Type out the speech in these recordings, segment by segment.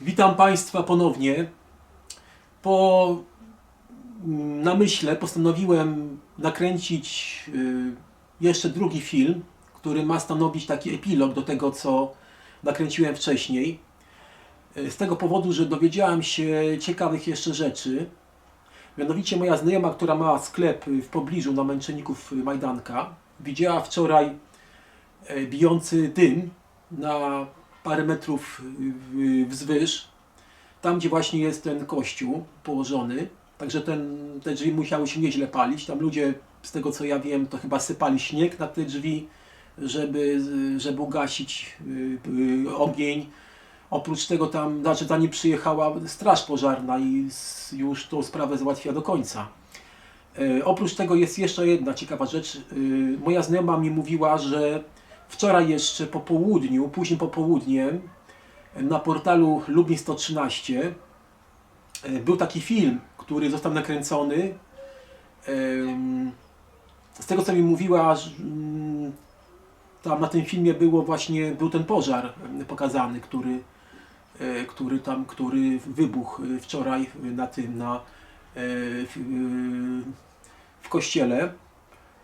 Witam Państwa ponownie. Po mm, namyśle postanowiłem nakręcić y, jeszcze drugi film, który ma stanowić taki epilog do tego, co nakręciłem wcześniej. Y, Z tego powodu, że dowiedziałem się ciekawych jeszcze rzeczy. Mianowicie moja znajoma, która ma sklep y, w pobliżu na Męczenników y, Majdanka, widziała wczoraj e, bijący dym na parę metrów y, wzwyż, tam gdzie właśnie jest ten kościół położony. Także ten, te drzwi musiały się nieźle palić. Tam ludzie, z tego co ja wiem, to chyba sypali śnieg na te drzwi, żeby, żeby ugasić y, y, ogień. Oprócz tego tam, znaczy zanim przyjechała straż pożarna i już tą sprawę załatwiła do końca. E, Oprócz tego jest jeszcze jedna ciekawa rzecz. E, Moja znajoma mi mówiła, że wczoraj jeszcze po południu, późnym popołudniem na portalu Lublin 113 e, był taki film, który został nakręcony. Em, Z tego co mi mówiła, mm, tam na tym filmie było właśnie, był ten pożar pokazany, który, e, który tam, który wybuchł e, wczoraj na tym, na, e, w, e, w kościele.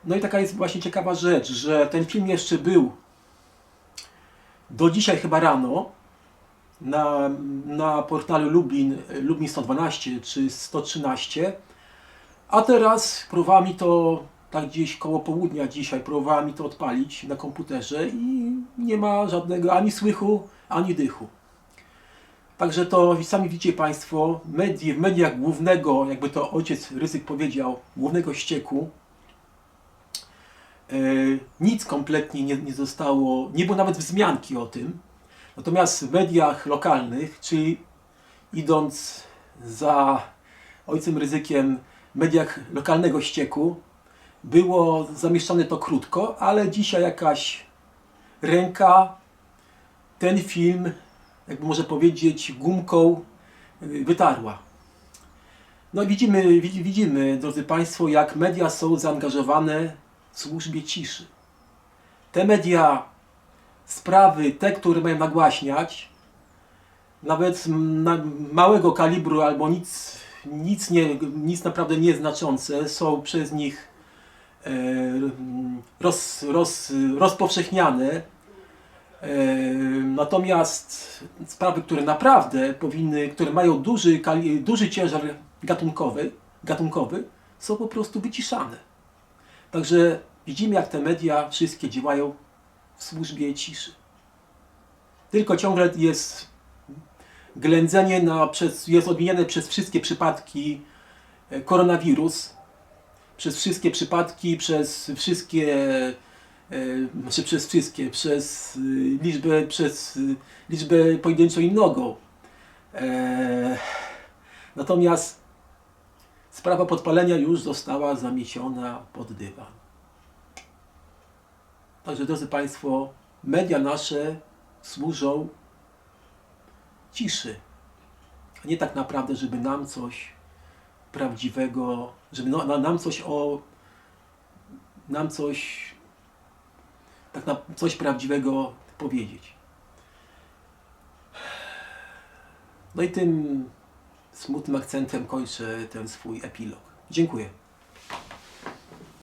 No i taka jest właśnie ciekawa rzecz, że ten film jeszcze był do dzisiaj chyba rano na, na portalu Lublin, Lublin 112 czy 113, a teraz próbowała to tak gdzieś koło południa dzisiaj, próbowała mi to odpalić na komputerze i nie ma żadnego ani słychu, ani dychu. Także to sami widzicie Państwo, medii, w mediach głównego, jakby to ojciec Ryzyk powiedział, głównego ścieku, nic kompletnie nie, nie zostało, nie było nawet wzmianki o tym. Natomiast w mediach lokalnych, czyli idąc za ojcem Ryzykiem, w mediach lokalnego ścieku, było zamieszczane to krótko, ale dzisiaj jakaś ręka ten film, jakby może powiedzieć, gumką y, wytarła. No widzimy, widzi- widzimy, drodzy Państwo, jak media są zaangażowane służbie ciszy. Te media, sprawy, te, które mają nagłaśniać, nawet na małego kalibru albo nic, nic, nie, nic naprawdę nieznaczące, są przez nich e, roz, roz, rozpowszechniane. E, Natomiast sprawy, które naprawdę powinny, które mają duży, duży ciężar gatunkowy, gatunkowy, są po prostu wyciszane. Także widzimy, jak te media wszystkie działają w służbie ciszy. Tylko ciągle jest ględzenie na, przez, jest odmieniane przez wszystkie przypadki e, koronawirus, przez wszystkie przypadki, przez wszystkie, e, znaczy przez wszystkie, przez y, liczbę, przez liczbę pojedynczą i mnogą. E, Natomiast sprawa podpalenia już została zamieciona pod dywan. Także drodzy Państwo, media nasze służą ciszy, a nie tak naprawdę, żeby nam coś prawdziwego, żeby no, na, nam coś o nam coś tak na coś prawdziwego powiedzieć. No i tym smutnym akcentem kończę ten swój epilog. Dziękuję.